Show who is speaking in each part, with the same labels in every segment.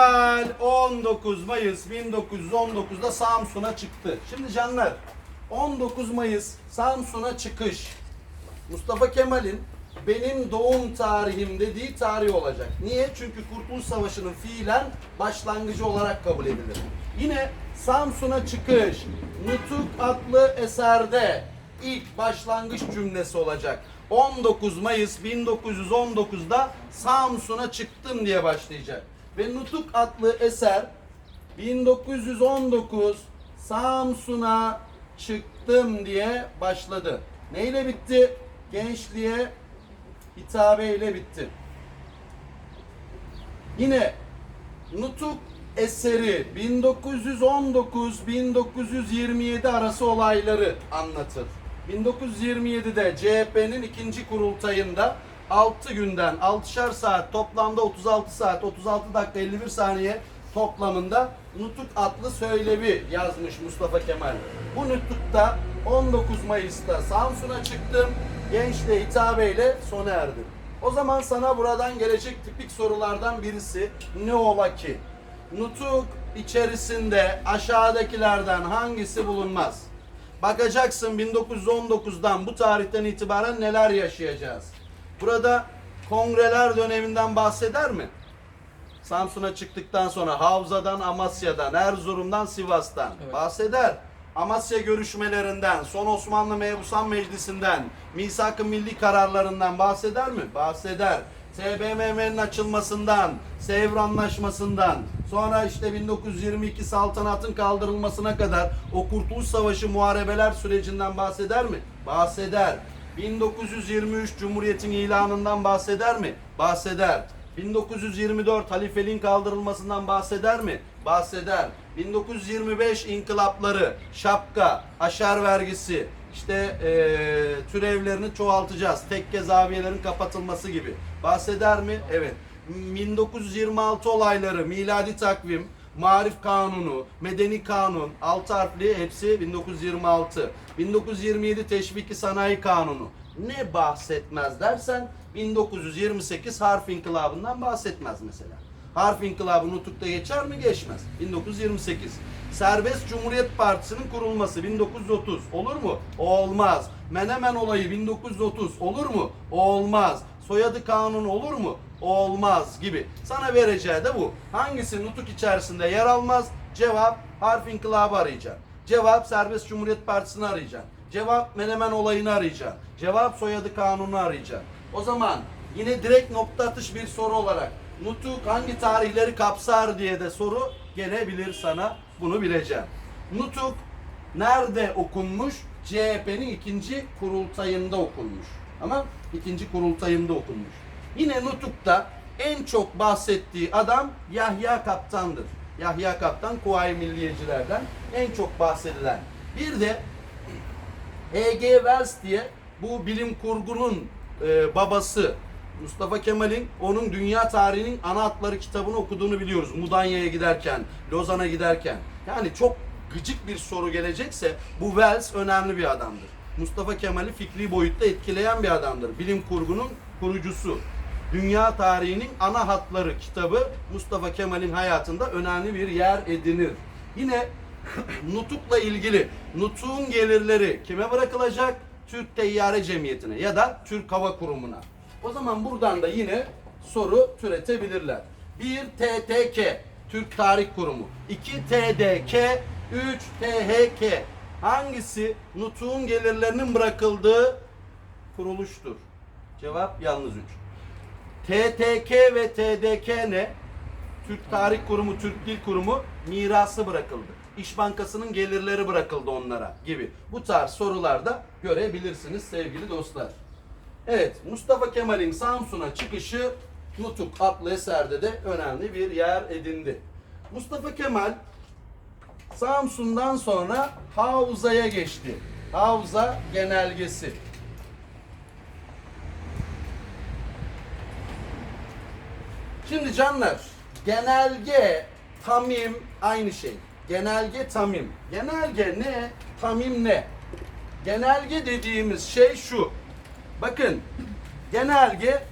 Speaker 1: Kemal 19 Mayıs 1919'da Samsun'a çıktı. Şimdi canlar 19 Mayıs Samsun'a çıkış. Mustafa Kemal'in benim doğum tarihim dediği tarih olacak. Niye? Çünkü Kurtuluş Savaşı'nın fiilen başlangıcı olarak kabul edilir. Yine Samsun'a çıkış Nutuk adlı eserde ilk başlangıç cümlesi olacak. 19 Mayıs 1919'da Samsun'a çıktım diye başlayacak. Ve Nutuk adlı eser 1919 Samsun'a çıktım diye başladı. Neyle bitti? Gençliğe hitabe ile bitti. Yine Nutuk eseri 1919-1927 arası olayları anlatır. 1927'de CHP'nin ikinci kurultayında 6 günden 6'şar saat toplamda 36 saat 36 dakika 51 saniye toplamında Nutuk adlı söylevi yazmış Mustafa Kemal. Bu Nutuk'ta 19 Mayıs'ta Samsun'a çıktım. Gençliğe hitabeyle sona erdi. O zaman sana buradan gelecek tipik sorulardan birisi ne ola ki? Nutuk içerisinde aşağıdakilerden hangisi bulunmaz? Bakacaksın 1919'dan bu tarihten itibaren neler yaşayacağız? Burada kongreler döneminden bahseder mi? Samsun'a çıktıktan sonra Havza'dan, Amasya'dan, Erzurum'dan, Sivas'tan
Speaker 2: Evet.
Speaker 1: bahseder. Amasya görüşmelerinden, son Osmanlı Mebusan Meclisi'nden, misak-ı milli kararlarından bahseder mi? Bahseder. TBMM'nin açılmasından, Sevr Anlaşması'ndan, sonra işte 1922 saltanatın kaldırılmasına kadar o Kurtuluş Savaşı muharebeler sürecinden bahseder mi? Bahseder. 1923 Cumhuriyet'in ilanından bahseder mi? Bahseder. 1924 halifeliğin kaldırılmasından bahseder mi? Bahseder. 1925 inkılapları, şapka, aşar vergisi, işte eee türevlerini çoğaltacağız. Tekke zaviyelerin kapatılması gibi. Bahseder mi? Evet. 1926 olayları, miladi takvim, Marif Kanunu, Medeni Kanun, altı harfli hepsi 1926. 1927 Teşviki Sanayi Kanunu. Ne bahsetmez dersen 1928 harf inkılabından bahsetmez mesela. Harf inkılabı nutukta geçer mi? Geçmez. 1928. Serbest Cumhuriyet Partisi'nin kurulması 1930. Olur mu? Olmaz. Menemen olayı 1930. Olur mu? Olmaz. Soyadı kanunu olur mu? Olmaz gibi. Sana vereceği de bu. Hangisi nutuk içerisinde yer almaz? Cevap harf inkılabı arayacaksın. Cevap Serbest Cumhuriyet Partisi'ni arayacaksın. Cevap Menemen olayını arayacaksın. Cevap soyadı kanunu arayacaksın. O zaman yine direkt nokta atış bir soru olarak nutuk hangi tarihleri kapsar diye de soru gelebilir sana. Bunu bileceğim. Nutuk nerede okunmuş? CHP'nin ikinci kurultayında okunmuş. Ama ikinci kurultayında okunmuş. Yine Nutuk'ta en çok bahsettiği adam Yahya Kaptan'dır. Yahya Kaptan Kuvayi Milliyecilerden en çok bahsedilen. Bir de H.G. Wells diye bu bilim kurgunun e, babası Mustafa Kemal'in onun dünya tarihinin ana hatları kitabını okuduğunu biliyoruz. Mudanya'ya giderken, Lozan'a giderken. Yani çok gıcık bir soru gelecekse bu Wells önemli bir adamdır. Mustafa Kemal'i fikri boyutta etkileyen bir adamdır. Bilim kurgunun kurucusu. Dünya tarihinin ana hatları kitabı Mustafa Kemal'in hayatında önemli bir yer edinir. Yine Nutuk'la ilgili Nutuk'un gelirleri kime bırakılacak? Türk Teyyare Cemiyeti'ne ya da Türk Hava Kurumu'na. O zaman buradan da yine soru türetebilirler. 1 TTK Türk Tarih Kurumu, 2 TDK, 3 THK. Hangisi Nutuk'un gelirlerinin bırakıldığı kuruluştur? Cevap yalnız 3. TTK ve TDK ne? Türk Tarih Kurumu, Türk Dil Kurumu mirası bırakıldı. İş Bankası'nın gelirleri bırakıldı onlara gibi. Bu tarz sorularda görebilirsiniz sevgili dostlar. Evet, Mustafa Kemal'in Samsun'a çıkışı Nutuk adlı eserde de önemli bir yer edindi. Mustafa Kemal Samsun'dan sonra Havza'ya geçti. Havza genelgesi. Şimdi canlar, genelge, tamim aynı şey. Genelge, tamim. Genelge ne? Tamim ne? Genelge dediğimiz şey şu. Bakın, genelge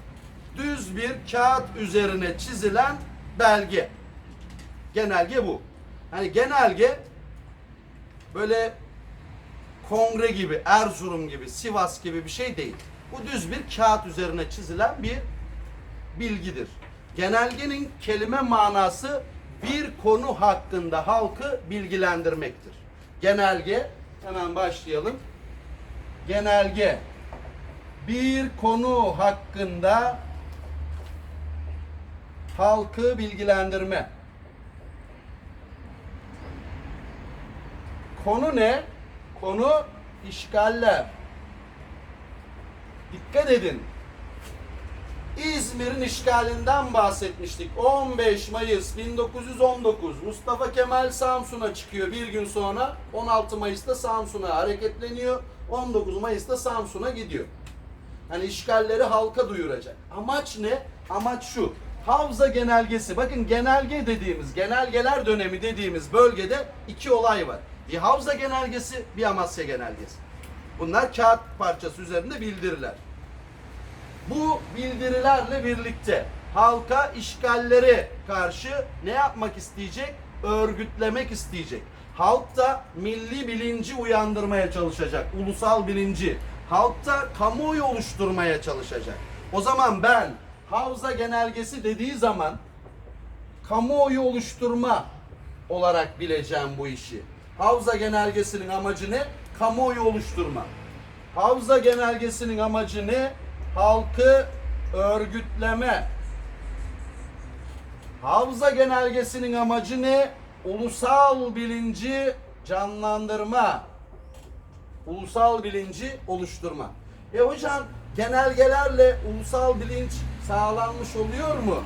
Speaker 1: düz bir kağıt üzerine çizilen belge. Genelge bu. Hani genelge böyle kongre gibi, Erzurum gibi, Sivas gibi bir şey değil. Bu düz bir kağıt üzerine çizilen bir bilgidir. Genelgenin kelime manası bir konu hakkında halkı bilgilendirmektir. Genelge, hemen başlayalım. Genelge, bir konu hakkında halkı bilgilendirme. Konu ne? Konu işgaller. Dikkat edin. İzmir'in işgalinden bahsetmiştik. 15 Mayıs 1919 Mustafa Kemal Samsun'a çıkıyor bir gün sonra. 16 Mayıs'ta Samsun'a hareketleniyor. 19 Mayıs'ta Samsun'a gidiyor. Hani işgalleri halka duyuracak. Amaç ne? Amaç şu. Havza genelgesi. Bakın genelge dediğimiz, genelgeler dönemi dediğimiz bölgede iki olay var. Bir havza genelgesi, bir Amasya genelgesi. Bunlar kağıt parçası üzerinde bildiriler. Bu bildirilerle birlikte halka işgallere karşı ne yapmak isteyecek? Örgütlemek isteyecek. Halk da milli bilinci uyandırmaya çalışacak. Ulusal bilinci. Halkta kamuoyu oluşturmaya çalışacak. O zaman ben Havza genelgesi dediği zaman kamuoyu oluşturma olarak bileceğim bu işi. Havza genelgesinin amacı ne? Kamuoyu oluşturma. Havza genelgesinin amacı ne? Halkı örgütleme. Havza genelgesinin amacı ne? Ulusal bilinci canlandırma. Ulusal bilinci oluşturma. E hocam genelgelerle ulusal bilinç sağlanmış oluyor mu?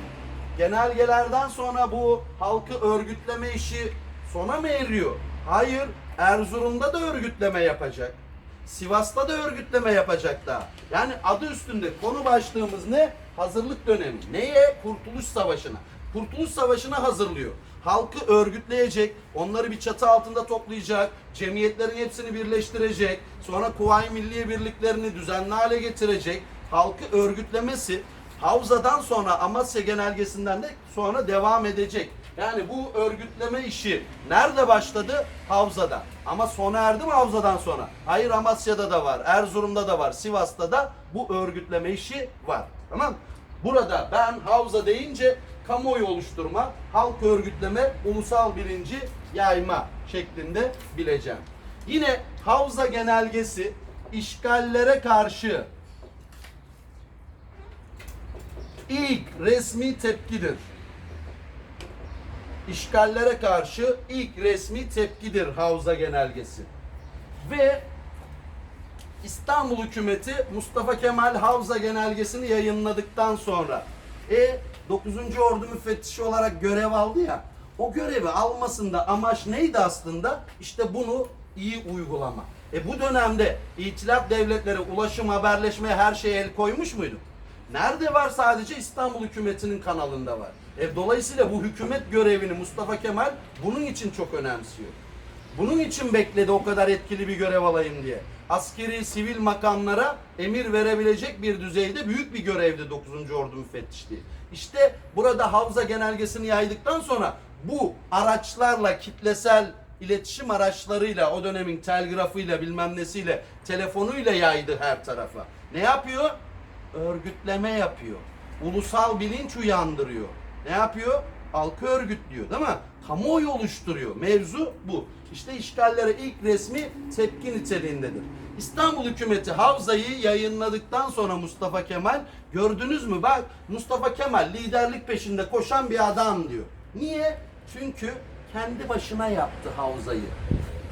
Speaker 1: Genelgelerden sonra bu halkı örgütleme işi sona mı eriyor? Hayır. Erzurum'da da örgütleme yapacak. Sivas'ta da örgütleme yapacak daha. Yani adı üstünde konu başlığımız ne? Hazırlık dönemi. Neye? Kurtuluş Savaşı'na. Kurtuluş Savaşı'na hazırlıyor. Halkı örgütleyecek, onları bir çatı altında toplayacak, cemiyetlerin hepsini birleştirecek, sonra Kuvayi Milliye birliklerini düzenli hale getirecek. Halkı örgütlemesi Havza'dan sonra Amasya Genelgesi'nden de sonra devam edecek. Yani bu örgütleme işi nerede başladı? Havza'da. Ama sona erdi mi Havza'dan sonra? Hayır Amasya'da da var, Erzurum'da da var, Sivas'ta da bu örgütleme işi var. Tamam? Burada ben Havza deyince kamuoyu oluşturma, halk örgütleme, ulusal bilinci yayma şeklinde bileceğim. Yine Havza genelgesi işgallere karşı ilk resmi tepkidir. İşgallere karşı ilk resmi tepkidir Havza genelgesi. Ve İstanbul hükümeti Mustafa Kemal Havza genelgesini yayınladıktan sonra e 9. Ordu müfettişi olarak görev aldı ya o görevi almasında amaç neydi aslında? İşte bunu iyi uygulama. E bu dönemde itilaf devletleri ulaşım, haberleşmeye her şeye el koymuş muydu? Nerede var? Sadece İstanbul hükümetinin kanalında var. E, dolayısıyla bu hükümet görevini Mustafa Kemal bunun için çok önemsiyor. Bunun için bekledi o kadar etkili bir görev alayım diye. Askeri, sivil makamlara emir verebilecek bir düzeyde büyük bir görevdi 9. Ordu Müfettişliği. İşte burada Havza genelgesini yaydıktan sonra bu araçlarla kitlesel iletişim araçlarıyla o dönemin telgrafıyla bilmem nesiyle telefonuyla yaydı her tarafa. Ne yapıyor? Örgütleme yapıyor. Ulusal bilinç uyandırıyor. Ne yapıyor? Halkı örgütlüyor değil mi? Kamuoyu oluşturuyor. Mevzu bu. İşte işgallere ilk resmi tepki niteliğindedir. İstanbul hükümeti Havza'yı yayınladıktan sonra Mustafa Kemal gördünüz mü bak Mustafa Kemal liderlik peşinde koşan bir adam diyor. Niye? Çünkü kendi başına yaptı Havza'yı.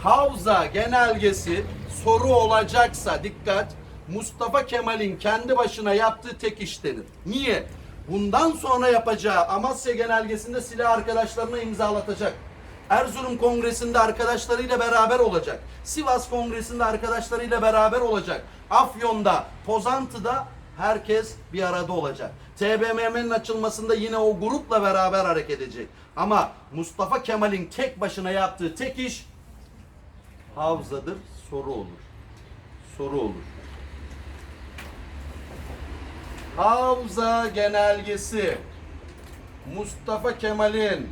Speaker 1: Havza genelgesi soru olacaksa dikkat Mustafa Kemal'in kendi başına yaptığı tek iş denir. Niye? Bundan sonra yapacağı Amasya genelgesinde silah arkadaşlarına imzalatacak. Erzurum Kongresi'nde arkadaşlarıyla beraber olacak. Sivas Kongresi'nde arkadaşlarıyla beraber olacak. Afyon'da, Pozantı'da herkes bir arada olacak. TBMM'nin açılmasında yine o grupla beraber hareket edecek. Ama Mustafa Kemal'in tek başına yaptığı tek iş havzadır, soru olur. Soru olur. Havza genelgesi Mustafa Kemal'in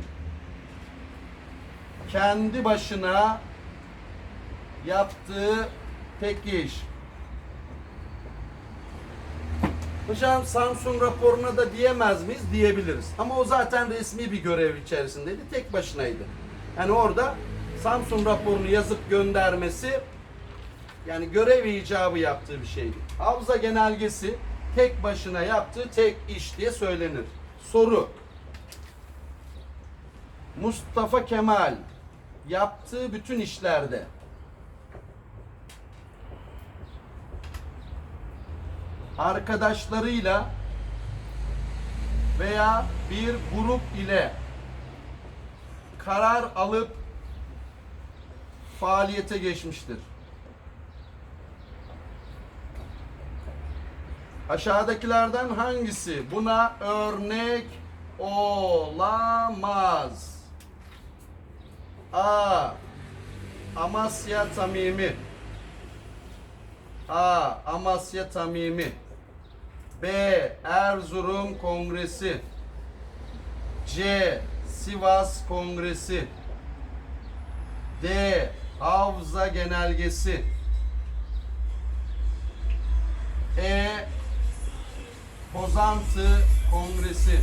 Speaker 1: kendi başına yaptığı tek iş. Hocam Samsun raporuna da diyemez miyiz? Diyebiliriz. Ama o zaten resmi bir görev içerisindeydi. Tek başınaydı. Yani orada Samsun raporunu yazıp göndermesi yani görev icabı yaptığı bir şeydi. Havza genelgesi tek başına yaptığı tek iş diye söylenir. Soru. Mustafa Kemal yaptığı bütün işlerde arkadaşlarıyla veya bir grup ile karar alıp faaliyete geçmiştir. Aşağıdakilerden hangisi buna örnek olamaz? A. Amasya Tamimi A. Amasya Tamimi B. Erzurum Kongresi C. Sivas Kongresi D. Havza Genelgesi E. Pozantı Kongresi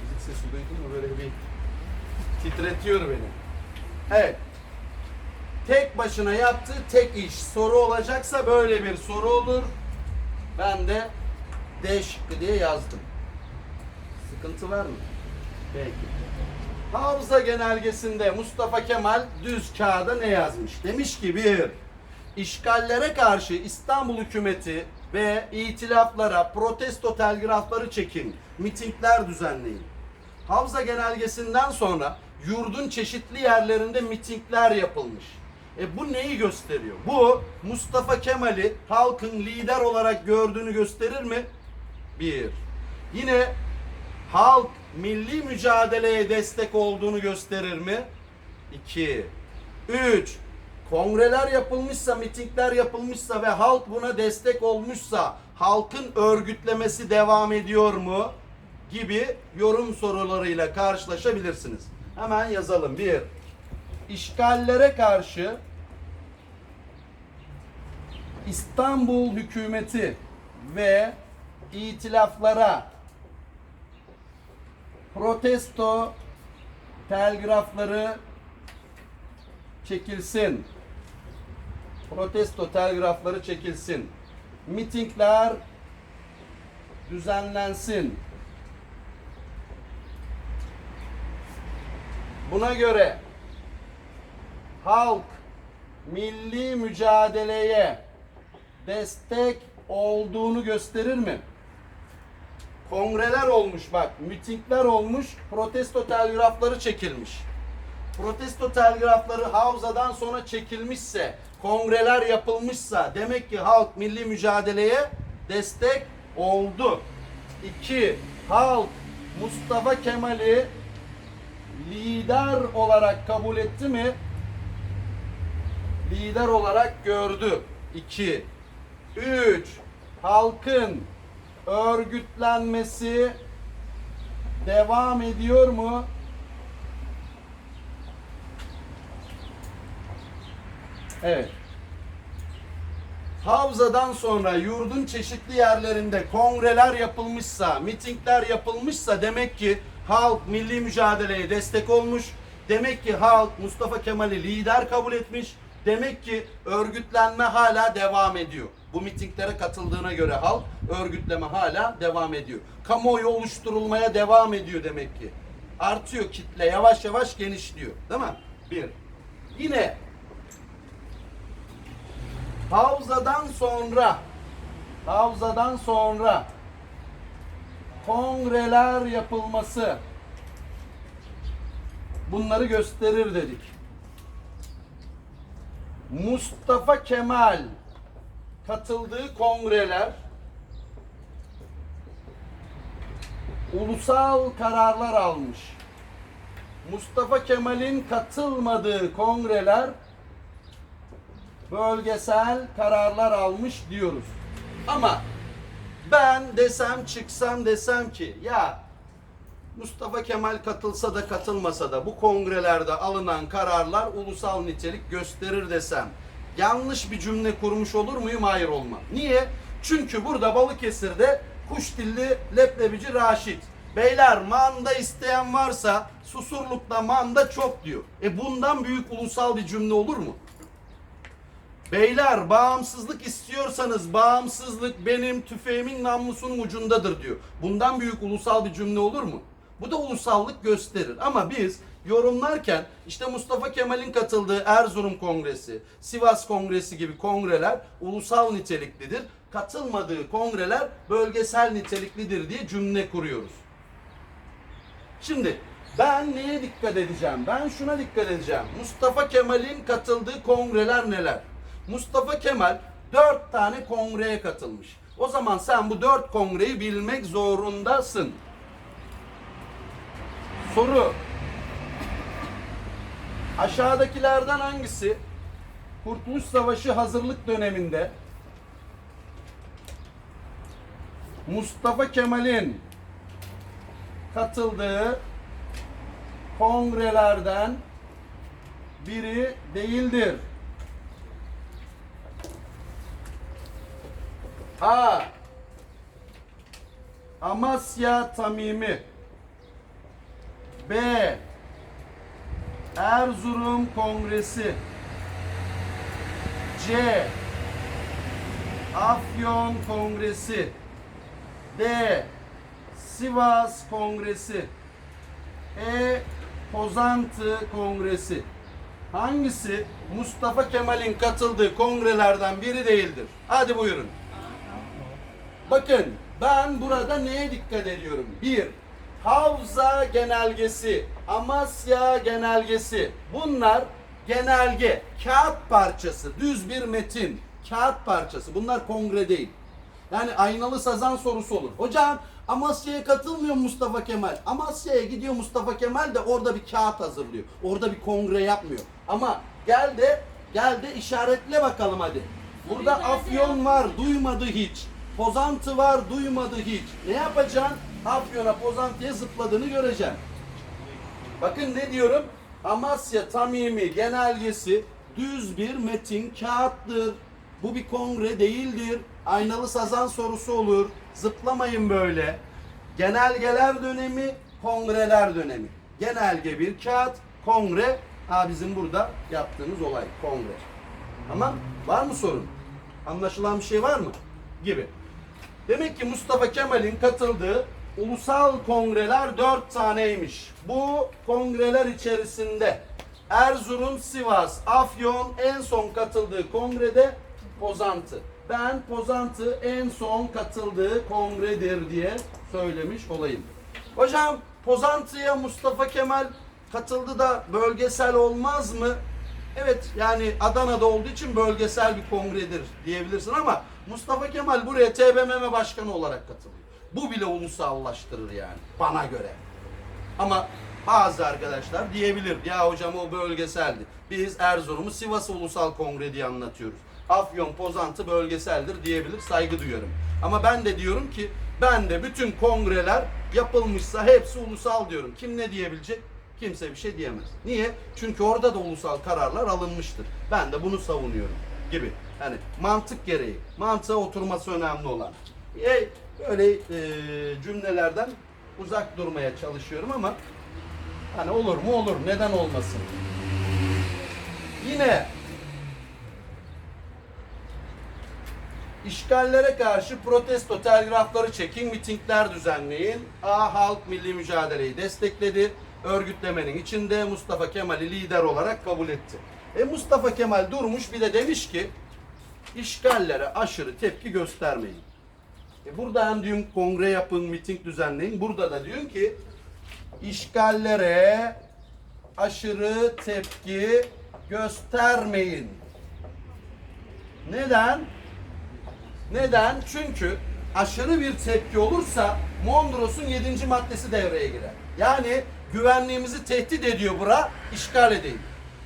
Speaker 1: Müzik sesi duydun mu böyle bir titretiyor beni. Evet. Tek başına yaptığı tek iş. Soru olacaksa böyle bir soru olur. Ben de D şıkkı diye yazdım. Sıkıntı var mı? Peki. Hafıza genelgesinde Mustafa Kemal düz kağıda ne yazmış? Demiş ki bir, işgallere karşı İstanbul hükümeti ve itilaflara protesto telgrafları çekin, mitingler düzenleyin. Havza genelgesinden sonra yurdun çeşitli yerlerinde mitingler yapılmış. E bu neyi gösteriyor? Bu Mustafa Kemal'i halkın lider olarak gördüğünü gösterir mi? Bir. Yine halk milli mücadeleye destek olduğunu gösterir mi? İki. Üç. Kongreler yapılmışsa, mitingler yapılmışsa ve halk buna destek olmuşsa halkın örgütlemesi devam ediyor mu? Gibi yorum sorularıyla karşılaşabilirsiniz. Hemen yazalım. Bir. İşgallere karşı İstanbul hükümeti ve itilaflara protesto telgrafları çekilsin. Protesto telgrafları çekilsin. Mitingler düzenlensin. Buna göre halk milli mücadeleye destek olduğunu gösterir mi? Kongreler olmuş bak, mitingler olmuş, protesto telgrafları çekilmiş. Protesto telgrafları Havza'dan sonra çekilmişse, kongreler yapılmışsa demek ki halk milli mücadeleye destek oldu. 2. Halk Mustafa Kemal'i lider olarak kabul etti mi? Lider olarak gördü. 2. 3. Halkın örgütlenmesi devam ediyor mu? Evet. Havzadan sonra yurdun çeşitli yerlerinde kongreler yapılmışsa, mitingler yapılmışsa demek ki halk milli mücadeleye destek olmuş. Demek ki halk Mustafa Kemal'i lider kabul etmiş. Demek ki örgütlenme hala devam ediyor. Bu mitinglere katıldığına göre halk örgütleme hala devam ediyor. Kamuoyu oluşturulmaya devam ediyor demek ki. Artıyor kitle yavaş yavaş genişliyor. Değil mi? Bir. Yine Havzadan sonra Havzadan sonra kongreler yapılması bunları gösterir dedik. Mustafa Kemal katıldığı kongreler ulusal kararlar almış. Mustafa Kemal'in katılmadığı kongreler bölgesel kararlar almış diyoruz. Ama ben desem çıksam desem ki ya Mustafa Kemal katılsa da katılmasa da bu kongrelerde alınan kararlar ulusal nitelik gösterir desem yanlış bir cümle kurmuş olur muyum? Hayır olmam. Niye? Çünkü burada Balıkesir'de kuş dilli leblebici Raşit. Beyler manda isteyen varsa Susurluk'ta manda çok diyor. E bundan büyük ulusal bir cümle olur mu? Beyler bağımsızlık istiyorsanız bağımsızlık benim tüfeğimin namlusunun ucundadır diyor. Bundan büyük ulusal bir cümle olur mu? Bu da ulusallık gösterir. Ama biz yorumlarken işte Mustafa Kemal'in katıldığı Erzurum Kongresi, Sivas Kongresi gibi kongreler ulusal niteliklidir. Katılmadığı kongreler bölgesel niteliklidir diye cümle kuruyoruz. Şimdi ben neye dikkat edeceğim? Ben şuna dikkat edeceğim. Mustafa Kemal'in katıldığı kongreler neler? Mustafa Kemal dört tane kongreye katılmış. O zaman sen bu dört kongreyi bilmek zorundasın. Soru. Aşağıdakilerden hangisi Kurtuluş Savaşı hazırlık döneminde Mustafa Kemal'in katıldığı kongrelerden biri değildir. A. Amasya Tamimi B. Erzurum Kongresi C. Afyon Kongresi D. Sivas Kongresi E. Pozantı Kongresi Hangisi Mustafa Kemal'in katıldığı kongrelerden biri değildir? Hadi buyurun. Bakın ben burada neye dikkat ediyorum? Bir, Havza genelgesi, Amasya genelgesi. Bunlar genelge, kağıt parçası, düz bir metin, kağıt parçası. Bunlar kongre değil. Yani aynalı sazan sorusu olur. Hocam Amasya'ya katılmıyor Mustafa Kemal. Amasya'ya gidiyor Mustafa Kemal de orada bir kağıt hazırlıyor. Orada bir kongre yapmıyor. Ama gel de gel de işaretle bakalım hadi. Burada Afyon var, duymadı hiç. Pozantı var, duymadı hiç. Ne yapacaksın? Afyon'a, Pozantı'ya zıpladığını göreceksin. Bakın ne diyorum? Amasya Tamimi genelgesi düz bir metin kağıttır. Bu bir kongre değildir. Aynalı sazan sorusu olur. Zıplamayın böyle. Genelgeler dönemi, kongreler dönemi. Genelge bir kağıt, kongre. Ha bizim burada yaptığımız olay kongre. Tamam? Var mı sorun? Anlaşılan bir şey var mı? Gibi. Demek ki Mustafa Kemal'in katıldığı ulusal kongreler dört taneymiş. Bu kongreler içerisinde Erzurum, Sivas, Afyon en son katıldığı kongrede Pozantı. Ben Pozantı en son katıldığı kongredir diye söylemiş olayım. Hocam Pozantı'ya Mustafa Kemal katıldı da bölgesel olmaz mı? Evet yani Adana'da olduğu için bölgesel bir kongredir diyebilirsin ama Mustafa Kemal buraya TBMM başkanı olarak katılıyor. Bu bile ulusallaştırır yani bana göre. Ama bazı arkadaşlar diyebilir ya hocam o bölgeseldi. Biz Erzurum'u Sivas Ulusal Kongre diye anlatıyoruz. Afyon, Pozantı bölgeseldir diyebilir saygı duyuyorum. Ama ben de diyorum ki ben de bütün kongreler yapılmışsa hepsi ulusal diyorum. Kim ne diyebilecek? Kimse bir şey diyemez. Niye? Çünkü orada da ulusal kararlar alınmıştır. Ben de bunu savunuyorum gibi. Yani mantık gereği, mantığa oturması önemli olan. E, böyle e, cümlelerden uzak durmaya çalışıyorum ama hani olur mu olur, neden olmasın. Yine İşgallere karşı protesto telgrafları çekin, mitingler düzenleyin. A halk milli mücadeleyi destekledi. Örgütlemenin içinde Mustafa Kemal'i lider olarak kabul etti. E Mustafa Kemal durmuş bir de demiş ki işgallere aşırı tepki göstermeyin. E burada hem diyorsun kongre yapın, miting düzenleyin. Burada da diyorsun ki işgallere aşırı tepki göstermeyin. Neden? Neden? Çünkü aşırı bir tepki olursa Mondros'un 7. maddesi devreye girer. Yani güvenliğimizi tehdit ediyor bura, işgal edeyim.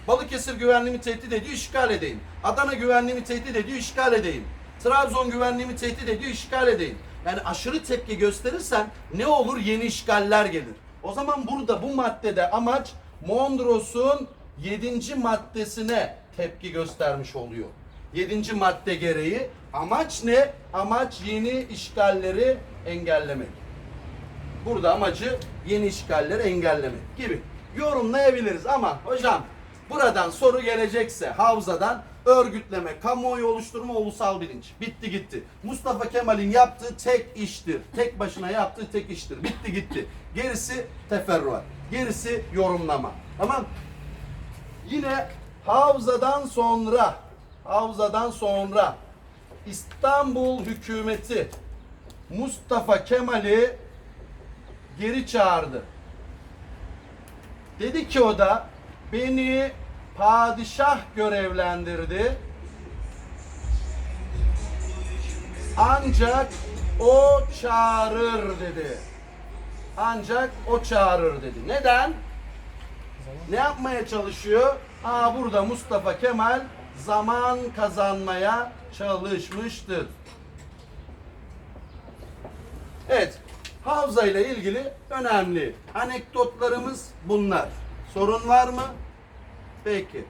Speaker 1: Balıkesir güvenliğimi tehdit ediyor, işgal edeyim. Adana güvenliğimi tehdit ediyor, işgal edeyim. Trabzon güvenliğimi tehdit ediyor, işgal edeyim. Yani aşırı tepki gösterirsen ne olur? Yeni işgaller gelir. O zaman burada bu maddede amaç Mondros'un 7. maddesine tepki göstermiş oluyor. 7. madde gereği amaç ne? Amaç yeni işgalleri engellemek. Burada amacı yeni işgalleri engellemek gibi yorumlayabiliriz ama hocam buradan soru gelecekse havzadan örgütleme, kamuoyu oluşturma, ulusal bilinç. Bitti gitti. Mustafa Kemal'in yaptığı tek iştir. Tek başına yaptığı tek iştir. Bitti gitti. Gerisi teferruat. Gerisi yorumlama. Tamam? Yine havzadan sonra havzadan sonra İstanbul hükümeti Mustafa Kemal'i geri çağırdı. Dedi ki o da beni padişah görevlendirdi. Ancak o çağırır dedi. Ancak o çağırır dedi. Neden? Ne yapmaya çalışıyor? Aa burada Mustafa Kemal zaman kazanmaya çalışmıştır. Evet, Havza ile ilgili önemli anekdotlarımız bunlar. Sorun var mı? Peki.